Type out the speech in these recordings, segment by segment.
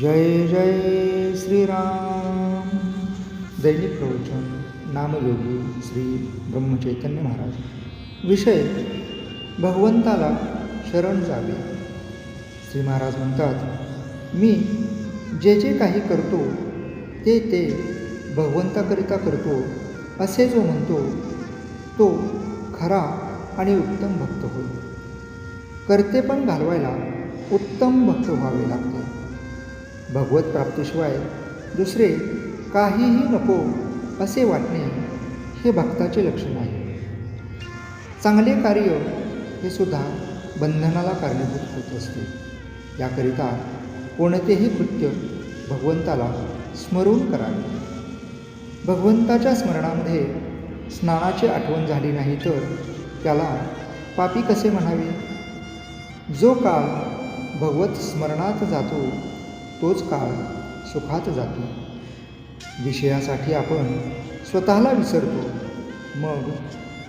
जय जय श्रीराम। दैनिक प्रवचन नामयोगी श्री ब्रह्मचैतन्य महाराज। विषय भगवंताला शरण जावे। श्री महाराज म्हणतात मी जे जे काही करतो ते ते भगवंताकरिता करतो असे जो म्हणतो तो खरा आणि उत्तम भक्त होय. करते पण घालवायला उत्तम भक्त व्हावे लागते. भगवत प्राप्तीशिवाय दुसरे काहीही नको असे वाटणे हे भक्ताचे लक्षण आहे. चांगले कार्य हे सुद्धा बंधनाला कारणीभूत होत असते. याकरिता कोणतेही कृत्य भगवंताला स्मरून करावे. भगवंताच्या स्मरणामध्ये स्नानाची आठवण झाली नाही तर त्याला पापी कसे म्हणावे? जो काळ भगवत स्मरणात जातो तोच काळ सुखात जातो. विषयासाठी आपण स्वतःला विसरतो. मग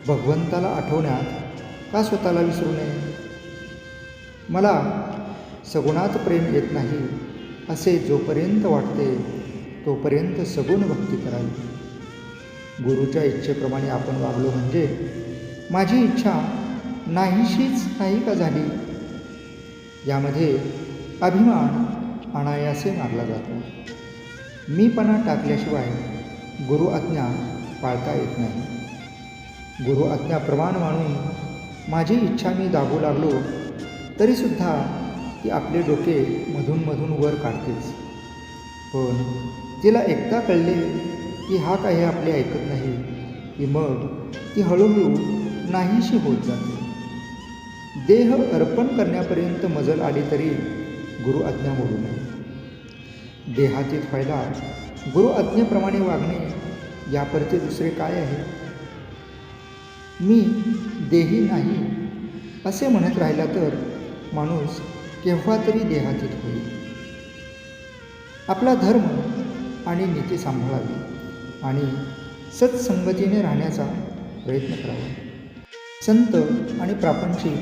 भगवंताला आठवण्यात का स्वतःला विसरू नये? मला सगुणात प्रेम येत नाही असे जोपर्यंत वाटते तोपर्यंत सगुण भक्ती करावी. गुरुच्या इच्छेप्रमाणे आपण वागलो म्हणजे माझी इच्छा नाहीशीच नाही का झाली? यामध्ये अभिमान अनायासे मारला जातो. मीपणा टाकल्याशिवाय गुरु आज्ञा पाळता येत नाही. गुरु आज्ञा प्रमाण मानून माझी इच्छा मी दाबू लागलो तरीसुद्धा ती आपले डोके मधून मधून वर काढतेच. पण तिला एकदा कळले की हा काही आपले ऐकत नाही की मग ती हळूहळू नाहीशी होत जाते. देह अर्पण करण्यापर्यंत मजल आली तरी गुरु आज्ञा मोडू नये. देहातीत व्हायला गुरु आज्ञेप्रमाणे वागणे यापरते दुसरे काय आहे? मी देही नाही असे म्हणत राहिला तर माणूस केव्हा तरी देहातीत होईल. आपला धर्म आणि नीती सांभाळावी आणि सत्संगतीने राहण्याचा प्रयत्न करावा. संत आणि प्रापंचिक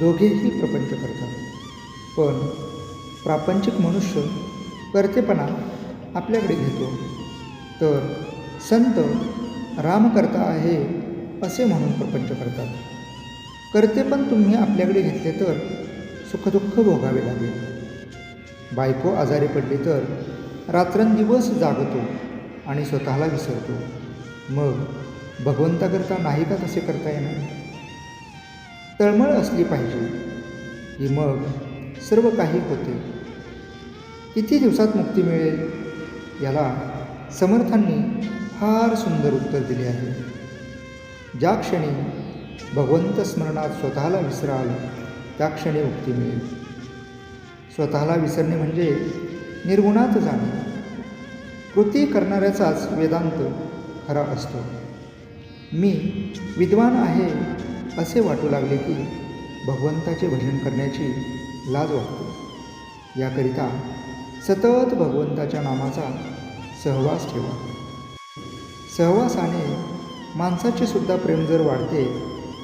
दोघेही प्रपंच करतात. पण प्रापंचिक मनुष्य करतेपणा आपल्याकडे घेतो. तर संत रामकर्ता आहे असे म्हणून प्रपंच करतात. करते पण तुम्ही आपल्याकडे घेतले तर सुखदुःख भोगावे लागेल. बायको आजारी पडली तर रात्रंदिवस जागतो आणि स्वतःला विसरतो. मग भगवंताकरता नाही का तसे करता येणार? तळमळ असली पाहिजे. की मग सर्व काही होते. किती दिवसात मुक्ती मिळेल. याला समर्थांनी फार सुंदर उत्तर दिले आहे. ज्या क्षणी भगवंत स्मरणात स्वतःला विसराल त्या क्षणी मुक्ती मिळेल. स्वतःला विसरणे म्हणजे निर्गुणात जाणे. कृती करणाऱ्याचाच वेदांत खरा असतो. मी विद्वान आहे असे वाटू लागले की भगवंताचे भजन करण्याची लाज वाटते. याकरिता सतत भगवंताच्या नामाचा सहवास ठेवा. सहवासाने माणसाचे सुद्धा प्रेम जर वाढते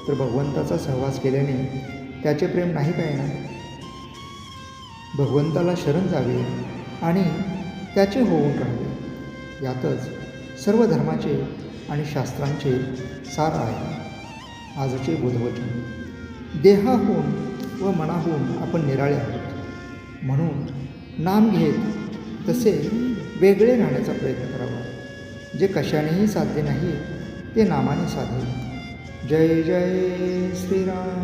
तर भगवंताचा सहवास केल्याने त्याचे प्रेम नाही काय ना भगवंताला शरण जावे आणि त्याचे होऊन राहावे. यातच सर्व धर्माचे आणि शास्त्रांचे सार आहे. आजचे बुधवचन. देहाहून व मनाहून आपण निराळे आहोत. म्हणून नाम घेत तसे वेगळे राहण्याचा प्रयत्न करावा. जे कशानेही साध्य नाही ते नामाने साधेल जय जय श्रीराम.